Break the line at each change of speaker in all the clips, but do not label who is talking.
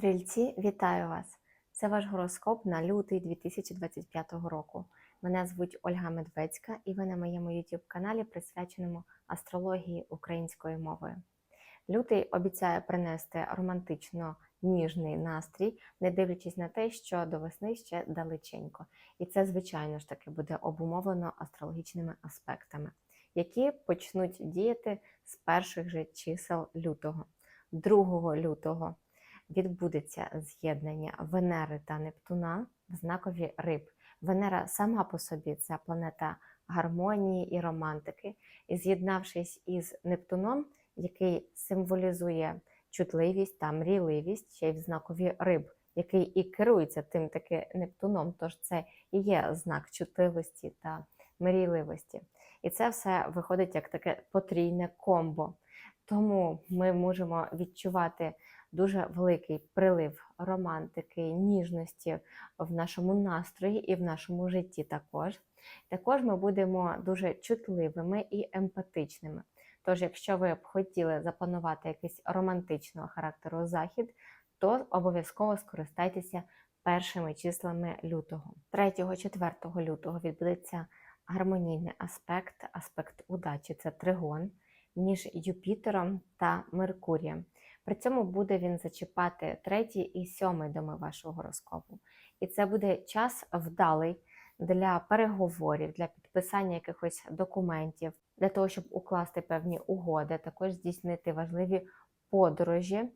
Стрільці, вітаю вас! Це ваш гороскоп на лютий 2025 року. Мене звуть Ольга Медведська, і ви на моєму youtube каналі присвяченому астрології українською мовою. Лютий обіцяє принести романтично ніжний настрій, не дивлячись на те, що до весни ще далеченько. І це, звичайно ж таки, буде обумовлено астрологічними аспектами, які почнуть діяти з перших же чисел лютого. 2 лютого відбудеться з'єднання Венери та Нептуна в знакові риб. Венера сама по собі це планета гармонії і романтики. І з'єднавшись із Нептуном, який символізує чутливість та мрійливість, ще й в знакові риб, який і керується тим таки Нептуном, тож це і є знак чутливості та мрійливості. І це все виходить як таке потрійне комбо. Тому ми можемо відчувати дуже великий прилив романтики, ніжності в нашому настрої і в нашому житті також. Також ми будемо дуже чутливими і емпатичними. Тож, якщо ви б хотіли запланувати якийсь романтичного характеру захід, то обов'язково скористайтеся першими числами лютого. 3-4 лютого відбудеться гармонійний аспект, аспект удачі це тригон між Юпітером та Меркурієм. При цьому буде він зачіпати третій і сьомий доми вашого гороскопу. І це буде час вдалий для переговорів, для підписання якихось документів, для того, щоб укласти певні угоди, також здійснити важливі подорожі.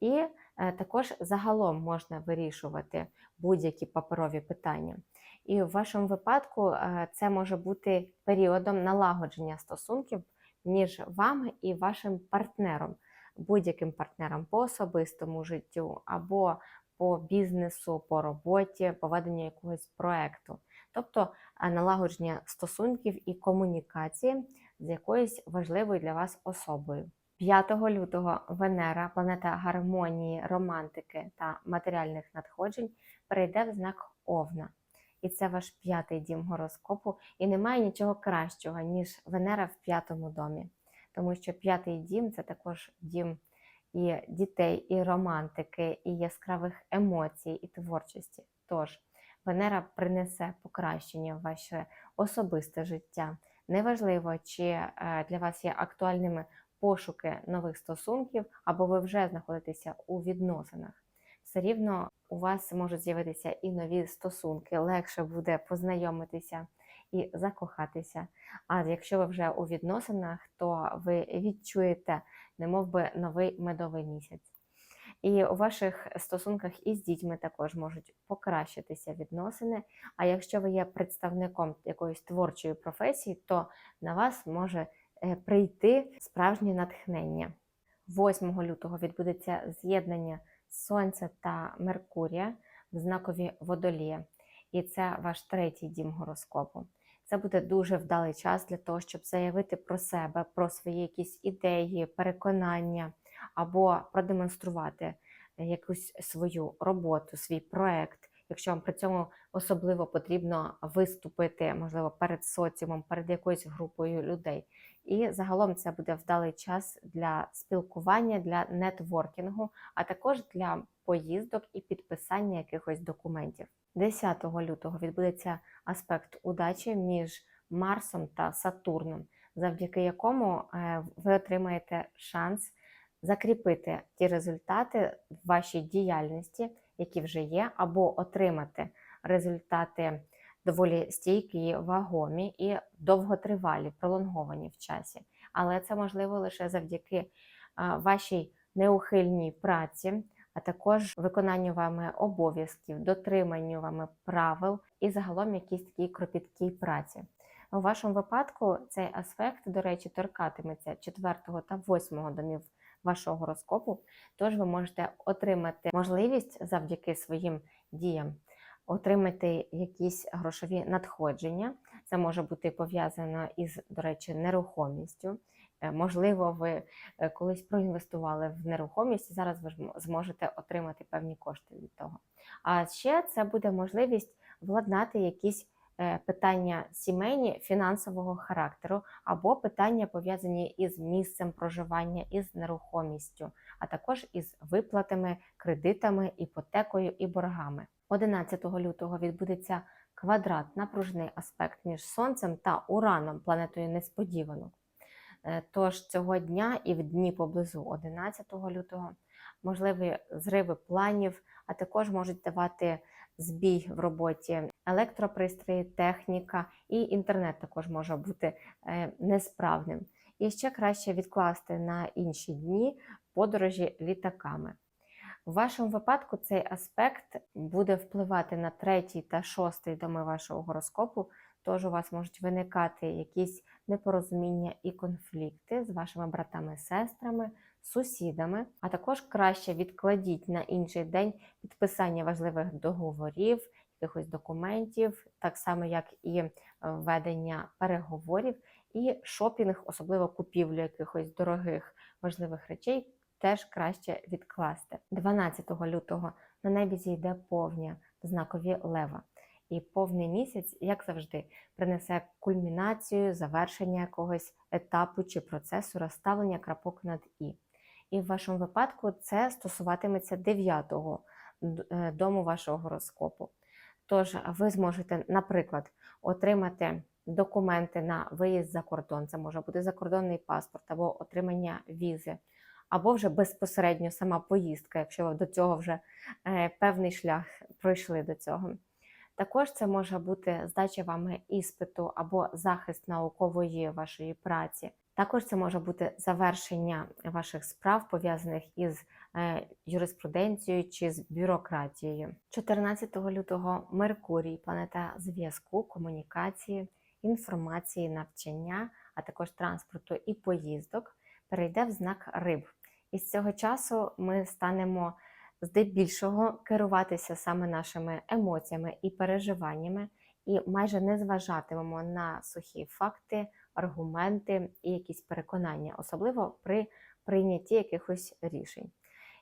І е, також загалом можна вирішувати будь-які паперові питання. І в вашому випадку е, це може бути періодом налагодження стосунків між вами і вашим партнером, будь-яким партнером по особистому життю або по бізнесу, по роботі, по якогось проекту, тобто е, налагодження стосунків і комунікації з якоюсь важливою для вас особою. 5 лютого Венера, планета гармонії, романтики та матеріальних надходжень, перейде в знак Овна. І це ваш п'ятий дім гороскопу, і немає нічого кращого, ніж Венера в п'ятому домі. Тому що п'ятий дім це також дім і дітей, і романтики, і яскравих емоцій, і творчості. Тож Венера принесе покращення в ваше особисте життя. Неважливо, чи е, для вас є актуальними пошуки нових стосунків, або ви вже знаходитеся у відносинах. Все рівно у вас можуть з'явитися і нові стосунки, легше буде познайомитися і закохатися. А якщо ви вже у відносинах, то ви відчуєте, немов би новий медовий місяць. І у ваших стосунках із дітьми також можуть покращитися відносини. А якщо ви є представником якоїсь творчої професії, то на вас може е, прийти справжнє натхнення. 8 лютого відбудеться з'єднання Сонця та Меркурія в знакові водолія. І це ваш третій дім гороскопу. Це буде дуже вдалий час для того, щоб заявити про себе, про свої якісь ідеї, переконання або продемонструвати якусь свою роботу, свій проект. Якщо вам при цьому особливо потрібно виступити, можливо, перед соціумом, перед якоюсь групою людей. І загалом це буде вдалий час для спілкування, для нетворкінгу, а також для поїздок і підписання якихось документів. 10 лютого відбудеться аспект удачі між Марсом та Сатурном, завдяки якому е, ви отримаєте шанс закріпити ті результати в вашій діяльності, які вже є, або отримати результати доволі стійкі, вагомі і довготривалі, пролонговані в часі. Але це можливо лише завдяки вашій неухильній праці, а також виконанню вами обов'язків, дотриманню вами правил і загалом якійсь такій кропіткій праці. У вашому випадку цей аспект, до речі, торкатиметься 4 та 8 домів вашого гороскопу, тож ви можете отримати можливість завдяки своїм діям отримати якісь грошові надходження. Це може бути пов'язано із, до речі, нерухомістю. Е, можливо, ви е, колись проінвестували в нерухомість, і зараз ви зможете отримати певні кошти від того. А ще це буде можливість владнати якісь е, питання сімейні фінансового характеру, або питання пов'язані із місцем проживання, із нерухомістю, а також із виплатами, кредитами, іпотекою і боргами. 11 лютого відбудеться квадрат напружений аспект між Сонцем та Ураном, планетою несподіванок. Е, Тож цього дня і в дні поблизу 11 лютого можливі зриви планів, а також можуть давати збій в роботі електропристрої, техніка і інтернет також може бути е, несправним. І ще краще відкласти на інші дні подорожі літаками. В вашому випадку цей аспект буде впливати на третій та шостий доми вашого гороскопу, тож у вас можуть виникати якісь непорозуміння і конфлікти з вашими братами, сестрами, сусідами. А також краще відкладіть на інший день підписання важливих договорів, якихось документів, так само як і е, ведення переговорів, і шопінг, особливо купівлю якихось дорогих важливих речей, теж краще відкласти. 12 лютого на небі зійде повня в знакові лева. І повний місяць, як завжди, принесе кульмінацію, завершення якогось етапу чи процесу розставлення крапок над і. І в вашому випадку це стосуватиметься 9-го е, дому вашого гороскопу. Тож ви зможете, наприклад, отримати документи на виїзд за кордон, це може бути закордонний паспорт або отримання візи, або вже безпосередньо сама поїздка, якщо ви до цього вже е, певний шлях пройшли до цього. Також це може бути здача вами іспиту або захист наукової вашої праці. Також це може бути завершення ваших справ, пов'язаних із е, юриспруденцією чи з бюрократією. 14 лютого Меркурій, планета зв'язку, комунікації, інформації, навчання, а також транспорту і поїздок, перейде в знак риб. І з цього часу ми станемо здебільшого керуватися саме нашими емоціями і переживаннями, і майже не зважатимемо на сухі факти, аргументи і якісь переконання, особливо при прийнятті якихось рішень.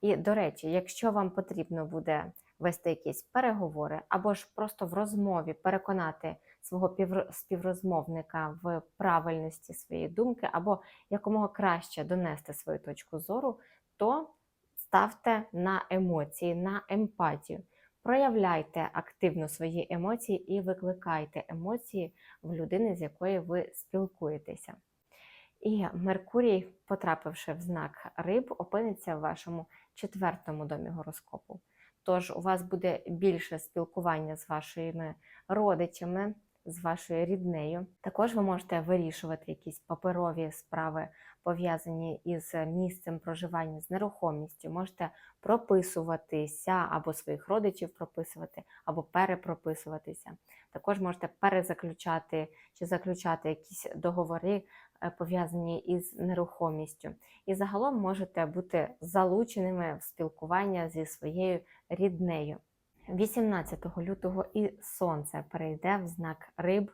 І, до речі, якщо вам потрібно буде вести якісь переговори, або ж просто в розмові переконати свого співрозмовника в правильності своєї думки, або якомога краще донести свою точку зору, то ставте на емоції, на емпатію. Проявляйте активно свої емоції і викликайте емоції в людини, з якою ви спілкуєтеся. І Меркурій, потрапивши в знак риб, опиниться в вашому четвертому домі гороскопу. Тож у вас буде більше спілкування з вашими родичами, з вашою ріднею. Також ви можете вирішувати якісь паперові справи, пов'язані із місцем проживання, з нерухомістю. Можете прописуватися або своїх родичів прописувати, або перепрописуватися. Також можете перезаключати чи заключати якісь договори, пов'язані із нерухомістю. І загалом можете бути залученими в спілкування зі своєю ріднею. 18 лютого і сонце перейде в знак риб.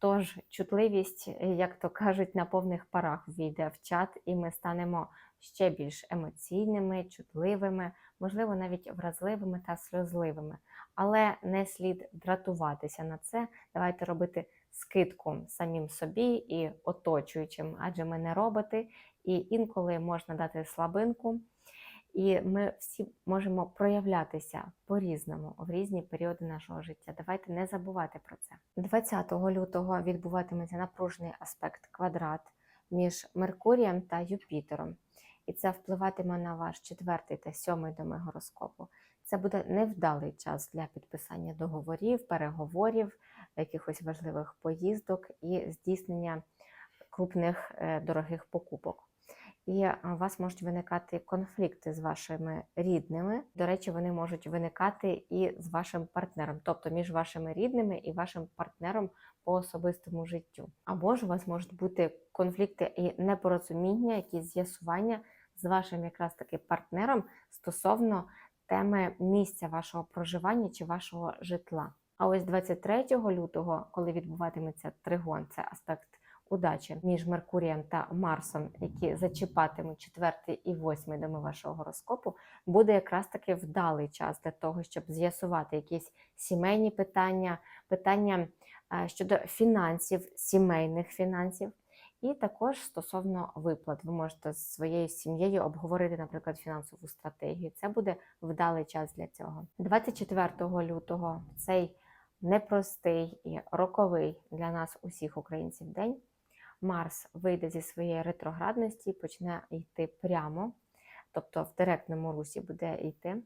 Тож чутливість, е, як то кажуть, на повних парах війде в чат, і ми станемо ще більш емоційними, чутливими, можливо, навіть вразливими та сльозливими. Але не слід дратуватися на це. Давайте робити скидку самим собі і оточуючим, адже ми не роботи, і інколи можна дати слабинку. І ми всі можемо проявлятися по-різному в різні періоди нашого життя. Давайте не забувати про це. 20 лютого відбуватиметься напружений аспект квадрат між Меркурієм та Юпітером. І це впливатиме на ваш четвертий та сьомий доми гороскопу. Це буде невдалий час для підписання договорів, переговорів, якихось важливих поїздок і здійснення крупних е, дорогих покупок і е, у вас можуть виникати конфлікти з вашими рідними. До речі, вони можуть виникати і з вашим партнером, тобто між вашими рідними і вашим партнером по особистому життю. Або ж у вас можуть бути конфлікти і непорозуміння, якісь з'ясування з вашим якраз таки партнером стосовно теми місця вашого проживання чи вашого житла. А ось 23 лютого, коли відбуватиметься тригон, це аспект удачі між Меркурієм та Марсом, які зачіпатимуть четвертий і восьмий доми вашого гороскопу, буде якраз таки вдалий час для того, щоб з'ясувати якісь сімейні питання, питання е, щодо фінансів, сімейних фінансів. І також стосовно виплат, ви можете з своєю сім'єю обговорити, наприклад, фінансову стратегію. Це буде вдалий час для цього. 24 лютого цей непростий і роковий для нас усіх українців день. Марс вийде зі своєї ретроградності і почне йти прямо, тобто в директному русі буде йти.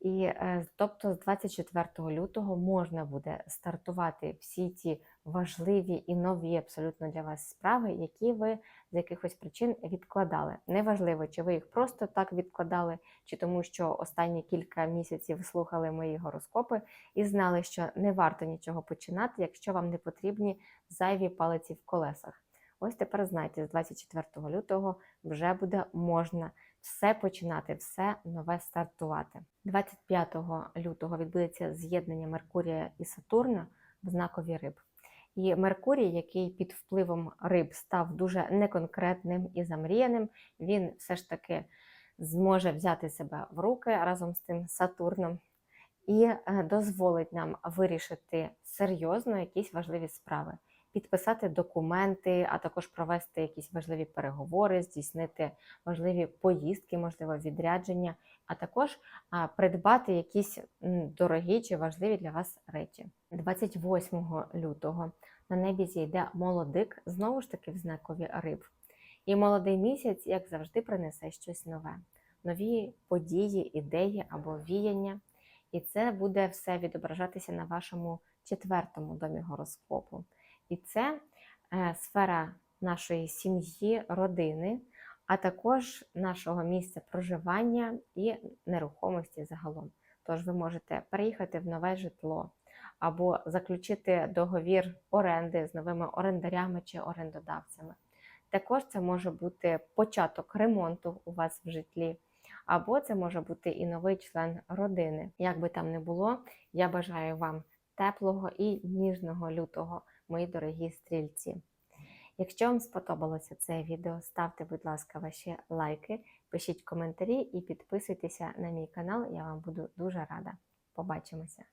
І е, тобто з 24 лютого можна буде стартувати всі ті важливі і нові абсолютно для вас справи, які ви з якихось причин відкладали. Неважливо, чи ви їх просто так відкладали, чи тому, що останні кілька місяців слухали мої гороскопи і знали, що не варто нічого починати, якщо вам не потрібні зайві палиці в колесах. Ось тепер знайте, з 24 лютого вже буде можна все починати, все нове стартувати. 25 лютого відбудеться з'єднання Меркурія і Сатурна в знакові риб. І Меркурій, який під впливом риб став дуже неконкретним і замріяним, він все ж таки зможе взяти себе в руки разом з тим Сатурном і е, дозволить нам вирішити серйозно якісь важливі справи підписати документи, а також провести якісь важливі переговори, здійснити важливі поїздки, можливо, відрядження, а також придбати якісь дорогі чи важливі для вас речі. 28 лютого на небі зійде молодик, знову ж таки в знакові риб. І молодий місяць, як завжди, принесе щось нове, нові події, ідеї або віяння. І це буде все відображатися на вашому четвертому домі гороскопу. І це е, сфера нашої сім'ї, родини, а також нашого місця проживання і нерухомості загалом. Тож ви можете переїхати в нове житло або заключити договір оренди з новими орендарями чи орендодавцями. Також це може бути початок ремонту у вас в житлі, або це може бути і новий член родини. Як би там не було, я бажаю вам теплого і ніжного лютого мої дорогі стрільці. Якщо вам сподобалося це відео, ставте, будь ласка, ваші лайки, пишіть коментарі і підписуйтеся на мій канал, я вам буду дуже рада. Побачимося!